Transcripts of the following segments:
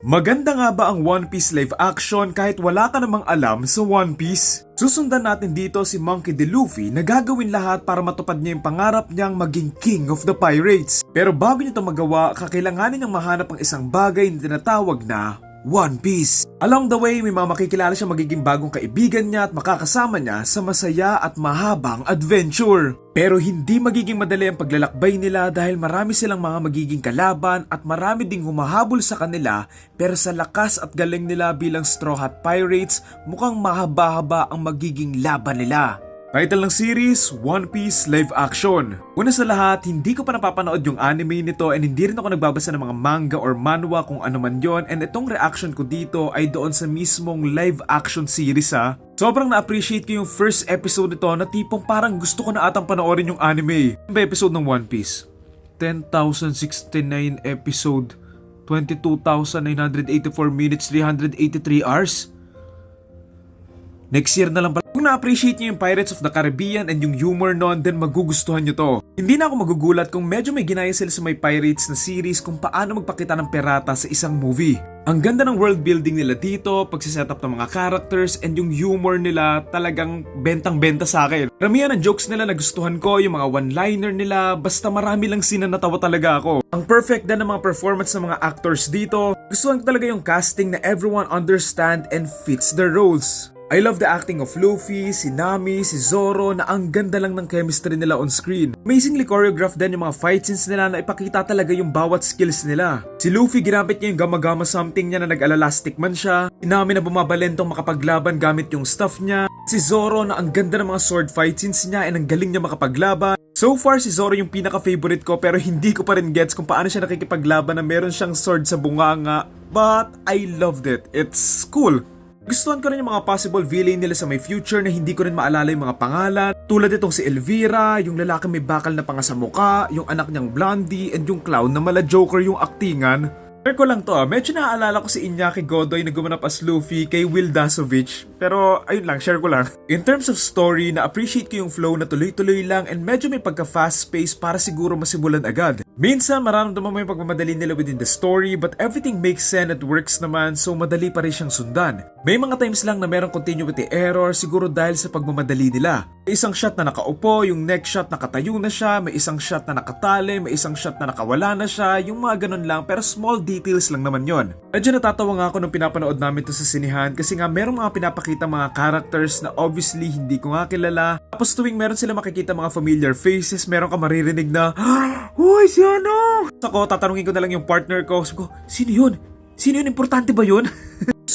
Maganda nga ba ang One Piece live action kahit wala ka namang alam sa One Piece? Susundan natin dito si Monkey D. Luffy na gagawin lahat para matupad niya yung pangarap niyang maging King of the Pirates. Pero bago niya ito magawa, kakailanganin niyang mahanap ang isang bagay na tinatawag na One Piece. Along the way, may mga makikilala siya magiging bagong kaibigan niya at makakasama niya sa masaya at mahabang adventure. Pero hindi magiging madali ang paglalakbay nila dahil marami silang mga magiging kalaban at marami ding humahabol sa kanila pero sa lakas at galing nila bilang Straw Hat Pirates, mukhang mahaba-haba ang magiging laban nila. Title ng series, One Piece Live Action. Una sa lahat, hindi ko pa napapanood yung anime nito and hindi rin ako nagbabasa ng mga manga or manhwa kung ano man yon and itong reaction ko dito ay doon sa mismong live action series ha. Sobrang na-appreciate ko yung first episode nito na tipong parang gusto ko na atang panoorin yung anime. Ano ba episode ng One Piece? 10,069 episode, 22,984 minutes, 383 hours? Next year na lang pala. Kung na-appreciate niyo yung Pirates of the Caribbean and yung humor nun, then magugustuhan niyo to. Hindi na ako magugulat kung medyo may ginaya sila sa may Pirates na series kung paano magpakita ng pirata sa isang movie. Ang ganda ng world building nila dito, pagsiset up ng mga characters, and yung humor nila talagang bentang-benta sa akin. Ramihan ng jokes nila na gustuhan ko, yung mga one-liner nila, basta marami lang sina natawa talaga ako. Ang perfect din ng mga performance ng mga actors dito, gustuhan ko talaga yung casting na everyone understand and fits their roles. I love the acting of Luffy, si Nami, si Zoro na ang ganda lang ng chemistry nila on screen. Amazingly choreographed din yung mga fight scenes nila na ipakita talaga yung bawat skills nila. Si Luffy ginamit niya yung gama-gama something niya na nag-alalastic man siya. Si Nami na bumabalentong makapaglaban gamit yung stuff niya. Si Zoro na ang ganda ng mga sword fight scenes niya and ang galing niya makapaglaban. So far si Zoro yung pinaka-favorite ko pero hindi ko pa rin gets kung paano siya nakikipaglaban na meron siyang sword sa bunganga. But I loved it. It's cool. Gustuhan ko rin yung mga possible villain nila sa may future na hindi ko rin maalala yung mga pangalan. Tulad itong si Elvira, yung lalaki may bakal na panga sa muka, yung anak niyang Blondie, and yung clown na mala Joker yung aktingan. Share ko lang to ah, medyo naaalala ko si Iñaki Godoy na gumanap as Luffy kay Will Dasovich. Pero ayun lang, share ko lang. In terms of story, na-appreciate ko yung flow na tuloy-tuloy lang and medyo may pagka-fast pace para siguro masimulan agad. Minsan mararamdaman mo yung pagmamadali nila within the story but everything makes sense and works naman so madali pa rin siyang sundan. May mga times lang na merong continuity error siguro dahil sa pagmamadali nila. May isang shot na nakaupo, yung next shot nakatayo na siya, may isang shot na nakatali, may isang shot na nakawala na siya, yung mga ganun lang pero small details lang naman yon. Medyo natatawa nga ako nung pinapanood namin to sa sinihan kasi nga merong mga pinapakita mga characters na obviously hindi ko nga kilala. Tapos tuwing meron sila makikita mga familiar faces, meron ka maririnig na, Uy, si ano? Ako, tatanungin ko na lang yung partner ko. Sabi ko, sino yun? Sino yun? Importante ba yun?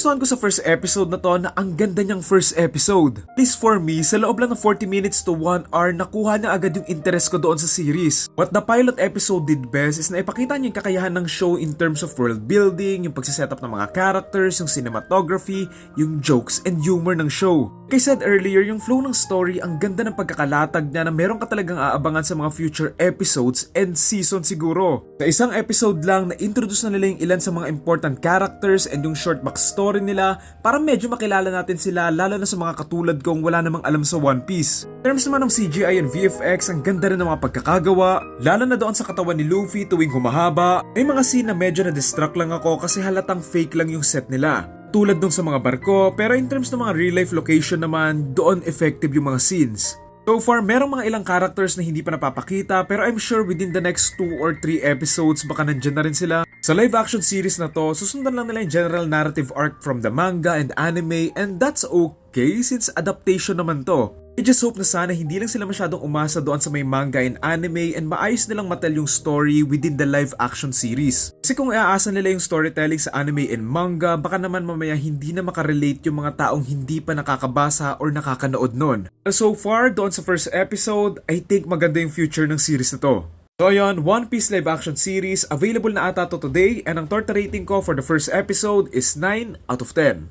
Gustuhan ko sa first episode na to na ang ganda niyang first episode. At least for me, sa loob lang ng 40 minutes to 1 hour, nakuha niya agad yung interest ko doon sa series. What the pilot episode did best is na ipakita niya yung kakayahan ng show in terms of world building, yung pagsiset up ng mga characters, yung cinematography, yung jokes and humor ng show. Like I said earlier, yung flow ng story, ang ganda ng pagkakalatag niya na meron ka talagang aabangan sa mga future episodes and season siguro. Sa isang episode lang, na-introduce na nila yung ilan sa mga important characters and yung short backstory nila para medyo makilala natin sila lalo na sa mga katulad kong wala namang alam sa One Piece. In terms naman ng CGI and VFX, ang ganda rin ng mga pagkakagawa, lalo na doon sa katawan ni Luffy tuwing humahaba. May mga scene na medyo na-distract lang ako kasi halatang fake lang yung set nila tulad dun sa mga barko pero in terms ng mga real life location naman, doon effective yung mga scenes. So far, merong mga ilang characters na hindi pa napapakita pero I'm sure within the next 2 or 3 episodes baka nandyan na rin sila. Sa live action series na to, susundan lang nila yung general narrative arc from the manga and anime and that's okay since adaptation naman to. I just hope na sana hindi lang sila masyadong umasa doon sa may manga and anime and maayos nilang matel yung story within the live action series. Kasi kung iaasa nila yung storytelling sa anime and manga, baka naman mamaya hindi na makarelate yung mga taong hindi pa nakakabasa or nakakanood nun. So far, doon sa first episode, I think maganda yung future ng series na to. So ayun, One Piece live action series, available na ata to today and ang torta rating ko for the first episode is 9 out of 10.